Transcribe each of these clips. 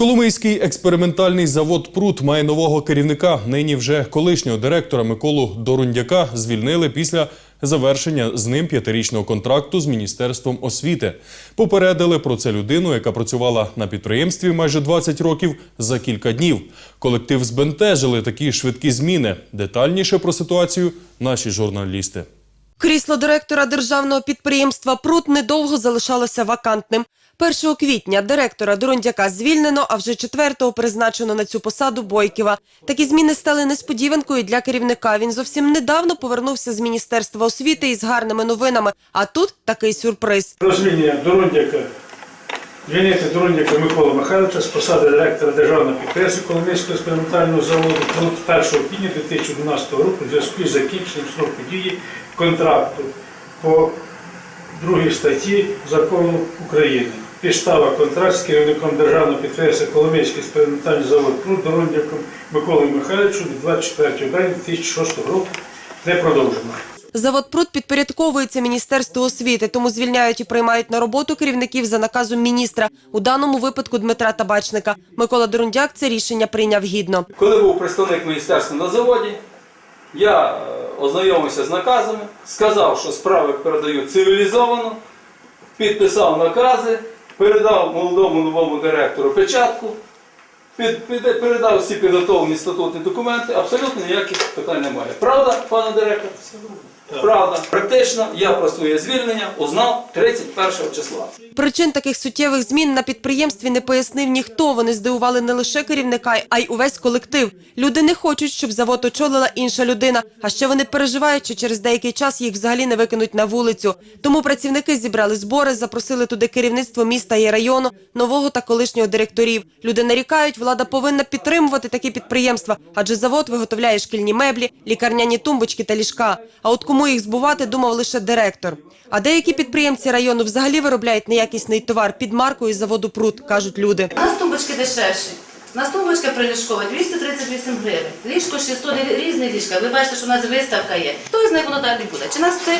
Коломийський експериментальний завод Прут має нового керівника. Нині вже колишнього директора Миколу Дорундяка звільнили після завершення з ним п'ятирічного контракту з міністерством освіти. Попередили про це людину, яка працювала на підприємстві майже 20 років за кілька днів. Колектив збентежили такі швидкі зміни. Детальніше про ситуацію наші журналісти. Крісло директора державного підприємства Прут недовго залишалося вакантним. 1 квітня директора Дурундяка звільнено, а вже 4-го призначено на цю посаду Бойківа. Такі зміни стали несподіванкою для керівника. Він зовсім недавно повернувся з міністерства освіти із гарними новинами. А тут такий сюрприз. Розвільнення Дурундяка, звільнити Дурундяка Микола Михайловича з посади директора державного підприємства Коломийського експериментального заводу «Прут» 1 квітня 2012 року у зв'язку з закінченням строку дії контракту по другій статті Закону України. Підстава контракт з керівником державного підприємства Коломийський експериментальний завод «Прут» Дурундяком Миколою Михайловичем від 24 березня 2006 року не продовжено. Завод Прут підпорядковується Міністерству освіти, тому звільняють і приймають на роботу керівників за наказом міністра, у даному випадку Дмитра Табачника. Микола Дурундяк це рішення прийняв гідно. Коли був представник міністерства на заводі, я е, ознайомився з наказами, сказав, що справи передають цивілізовано, підписав накази, передав молодому новому директору печатку, під, під- передав всі підготовлені статутні документи, абсолютно ніяких питань немає. Правда, пане директор? Правда. Практично я про своє звільнення узнав 31 числа. Причин таких суттєвих змін на підприємстві не пояснив ніхто. Вони здивували не лише керівника, а й увесь колектив. Люди не хочуть, щоб завод очолила інша людина. А ще вони переживають, що через деякий час їх взагалі не викинуть на вулицю. Тому працівники зібрали збори, запросили туди керівництво міста і району, нового та колишнього директорів. Люди нарікають, влада повинна підтримувати такі підприємства, адже завод виготовляє шкільні меблі, лікарняні тумбочки та ліжка. А от кому їх збувати, думав лише директор. А деякі підприємці району взагалі виробляють неякісний товар під маркою заводу Прут, кажуть люди. У нас тумбочки дешевші. У нас тумбочка приліжкова 238 гривень. Ліжко 600, різні ліжка. Ви бачите, що у нас виставка є. Хто з них воно не буде? Чи нас це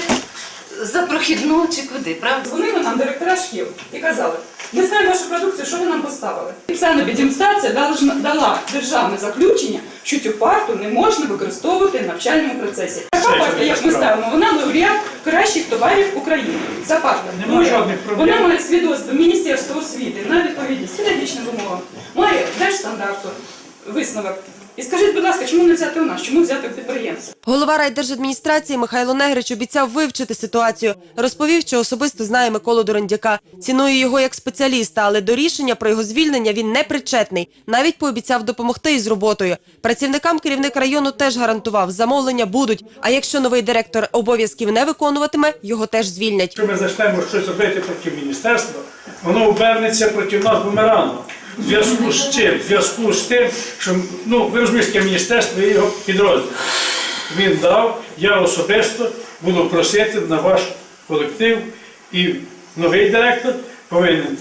за прохідну, чи куди, правда? Дзвонили нам директора шкіл і казали, ми знаємо вашу продукцію, що ви нам поставили. І санепідемстація дала, дала державне заключення, що цю парту не можна використовувати в навчальному процесі. Така партія, як ми ставимо, вона лауреат кращих товарів України. Ця проблем. Вона має свідоцтво Міністерства освіти на відповідність педагогічним вимогам, має держстандарту висновок. І скажіть, будь ласка, чому не взяти у нас? Чому взяти у підприємця? Голова райдержадміністрації Михайло Негрич обіцяв вивчити ситуацію. Розповів, що особисто знає Миколу Дурундяка. Цінує його як спеціаліста, але до рішення про його звільнення він не причетний. Навіть пообіцяв допомогти із роботою. Працівникам керівник району теж гарантував, замовлення будуть. А якщо новий директор обов'язків не виконуватиме, його теж звільнять. Якщо ми зачнемо щось робити проти міністерства, воно обернеться проти нас бумерангом. В зв'язку з чим? В зв'язку з тим, що ну, ви розумієте, міністерство є його підрозділ. Він дав, я особисто буду просити на ваш колектив, і новий директор повинен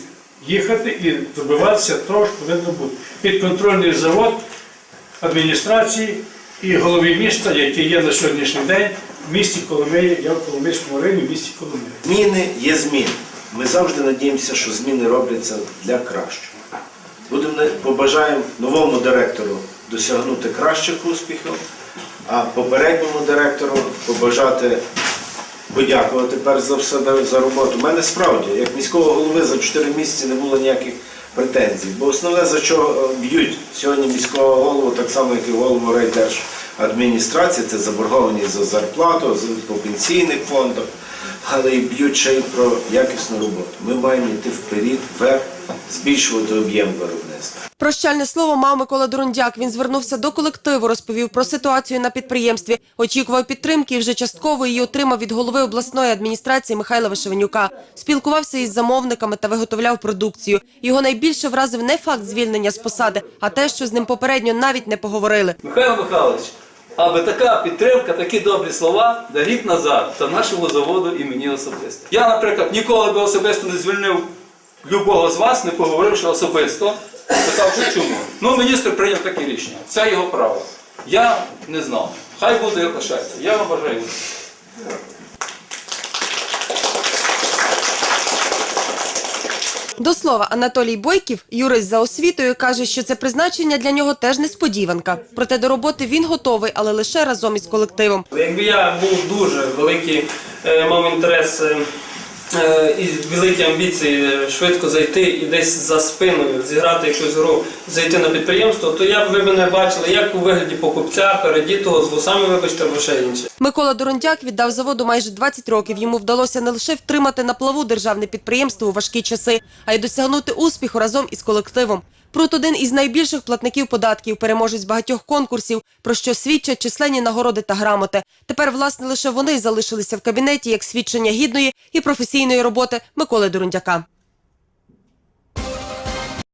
їхати і добиватися того, що повинно бути. Підконтрольний завод адміністрації і голови міста, який є на сьогоднішній день в місті Коломиї, я в Коломийському районі, в місті Коломиї. Зміни є зміни. Ми завжди надіємося, що зміни робляться для кращого. Будемо побажаємо новому директору досягнути кращих успіхів, а попередньому директору побажати подякувати перш за все за- роботу. У мене справді, як міського голови, за 4 місяці не було ніяких претензій. Бо основне, за що е, б'ють сьогодні міського голову, так само, як і голову райдержадміністрації, це заборгованість за зарплату, за- по пенсійних фондах, але і б'ють ще й про якісну роботу. Ми маємо йти вперед, вверх, збільшувати об'єм виробництва. Прощальне слово мав Микола Дурундяк. Він звернувся до колективу, розповів про ситуацію на підприємстві. Очікував підтримки і вже частково її отримав від голови обласної адміністрації Михайла Вишевенюка. Спілкувався із замовниками та виготовляв продукцію. Його найбільше вразив не факт звільнення з посади, а те, що з ним попередньо навіть не поговорили. Михайло Михайлович, аби така підтримка, такі добрі слова да рік назад та нашому заводу і мені особисто. Я, наприклад, ніколи би особисто не звільнив любого з вас, не поговоривши особисто, питавши чому. Ну, міністр прийняв таке рішення. Це його право. Я не знав. Хай буде і лишається. Я вам бажаю. До слова, Анатолій Бойків, юрист за освітою, каже, що це призначення для нього теж несподіванка. Проте до роботи він готовий, але лише разом із колективом. Якби я був дуже великий, е, мав інтерес е, і великі амбіції е, швидко зайти і десь за спиною зіграти якусь гру, зайти на підприємство, то я б ви мене бачили як у вигляді покупця, передітого з вусами, вибачте, або ще інше. Микола Дорондяк віддав заводу майже 20 років. Йому вдалося не лише втримати на плаву державне підприємство у важкі часи, а й досягнути успіху разом із колективом. Прут один із найбільших платників податків, переможець багатьох конкурсів, про що свідчать численні нагороди та грамоти. Тепер, власне, лише вони залишилися в кабінеті як свідчення гідної і професійної роботи Миколи Дорондяка.